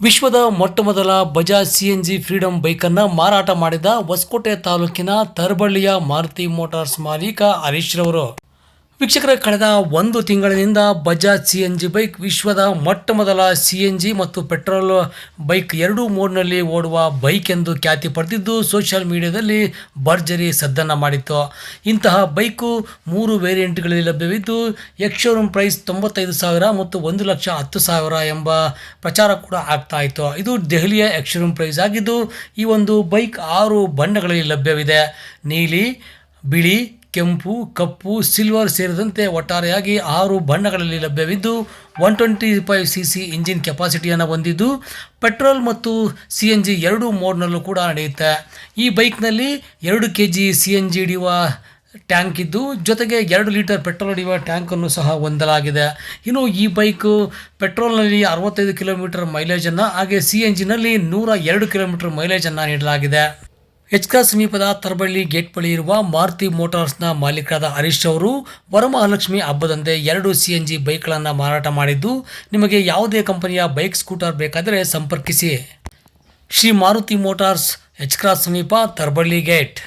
ವಿಶ್ವದ ಮೊಟ್ಟಮೊದಲ Bajaj C N G Freedom ಬೈಕನ್ನು ಮಾರಾಟ ಮಾಡಿದ ಹೊಸಕೋಟೆ ತಾಲೂಕಿನ ತರಬಳ್ಳಿಯ ಮಾರುತಿ ಮೋಟಾರ್ಸ್ ಮಾಲೀಕ ಹರೀಶ್ ರವರು. ವೀಕ್ಷಕರ, ಕಳೆದ ಒಂದು ತಿಂಗಳಿನಿಂದ Bajaj C N G bike ವಿಶ್ವದ ಮೊಟ್ಟ ಮೊದಲ ಸಿ ಎನ್ ಜಿ ಮತ್ತು ಪೆಟ್ರೋಲ್ ಬೈಕ್ ಎರಡೂ ಮೋಡ್ನಲ್ಲಿ ಓಡುವ ಬೈಕ್ ಎಂದು ಖ್ಯಾತಿ ಪಡೆದಿದ್ದು, ಸೋಷಿಯಲ್ ಮೀಡಿಯಾದಲ್ಲಿ ಭರ್ಜರಿ ಸದ್ದನ್ನು ಮಾಡಿತ್ತು. ಇಂತಹ ಬೈಕು ಮೂರು ವೇರಿಯಂಟ್ಗಳಲ್ಲಿ ಲಭ್ಯವಿದ್ದು ಎಕ್ಶೋರೂಮ್ ಪ್ರೈಸ್ ತೊಂಬತ್ತೈದು ಸಾವಿರ ಮತ್ತು ಒಂದು ಲಕ್ಷ ಹತ್ತು ಸಾವಿರ ಎಂಬ ಪ್ರಚಾರ ಕೂಡ ಆಗ್ತಾ ಇತ್ತು. ಇದು ದೆಹಲಿಯ ಎಕ್ಶೋರೂಮ್ ಪ್ರೈಸ್ ಆಗಿದ್ದು, ಈ ಒಂದು ಬೈಕ್ ಆರು ಬಣ್ಣಗಳಲ್ಲಿ ಲಭ್ಯವಿದೆ. ನೀಲಿ, ಬಿಳಿ ಕೆಂಪು, ಕಪ್ಪು, ಸಿಲ್ವರ್ ಸೇರಿದಂತೆ ಒಟ್ಟಾರೆಯಾಗಿ ಆರು ಬಣ್ಣಗಳಲ್ಲಿ ಲಭ್ಯವಿದ್ದು, one twenty five C C engine ಕೆಪಾಸಿಟಿಯನ್ನು ಹೊಂದಿದ್ದು, ಪೆಟ್ರೋಲ್ ಮತ್ತು ಸಿ ಎನ್ ಜಿ ಎರಡೂ ಮೋಡ್ನಲ್ಲೂ ಕೂಡ ನಡೆಯುತ್ತೆ. ಈ ಬೈಕ್ನಲ್ಲಿ ಎರಡು K G C N G ಹಿಡಿಯುವ ಟ್ಯಾಂಕ್ ಇದ್ದು, ಜೊತೆಗೆ ಎರಡು ಲೀಟರ್ ಪೆಟ್ರೋಲ್ ಹಿಡಿಯುವ ಟ್ಯಾಂಕನ್ನು ಸಹ ಹೊಂದಲಾಗಿದೆ. ಇನ್ನು ಈ ಬೈಕು ಪೆಟ್ರೋಲ್ನಲ್ಲಿ ಅರವತ್ತೈದು ಕಿಲೋಮೀಟರ್ ಮೈಲೇಜನ್ನು, ಹಾಗೆ ಸಿ ಎನ್ ಜಿನಲ್ಲಿ ನೂರ ಎರಡು ಕಿಲೋಮೀಟರ್ ಮೈಲೇಜನ್ನು ನೀಡಲಾಗಿದೆ. ಎಚ್ಕಾ ಸಮೀಪದ ತರಬಳ್ಳಿ ಗೇಟ್ ಬಳಿ ಇರುವ ಮಾರುತಿ ಮೋಟಾರ್ಸ್ನ ಮಾಲೀಕರಾದ ಹರೀಶ್ ಅವರು ವರಮಹಾಲಕ್ಷ್ಮಿ ಹಬ್ಬದಂದೇ ಎರಡು ಸಿ ಎನ್ ಜಿ ಬೈಕ್ಗಳನ್ನು ಮಾರಾಟ ಮಾಡಿದ್ದು, ನಿಮಗೆ ಯಾವುದೇ ಕಂಪನಿಯ ಬೈಕ್, ಸ್ಕೂಟರ್ ಬೇಕಾದರೆ ಸಂಪರ್ಕಿಸಿ. Shri Maruti motors H cross cross ಸಮೀಪ ತರಬಳ್ಳಿ ಗೇಟ್.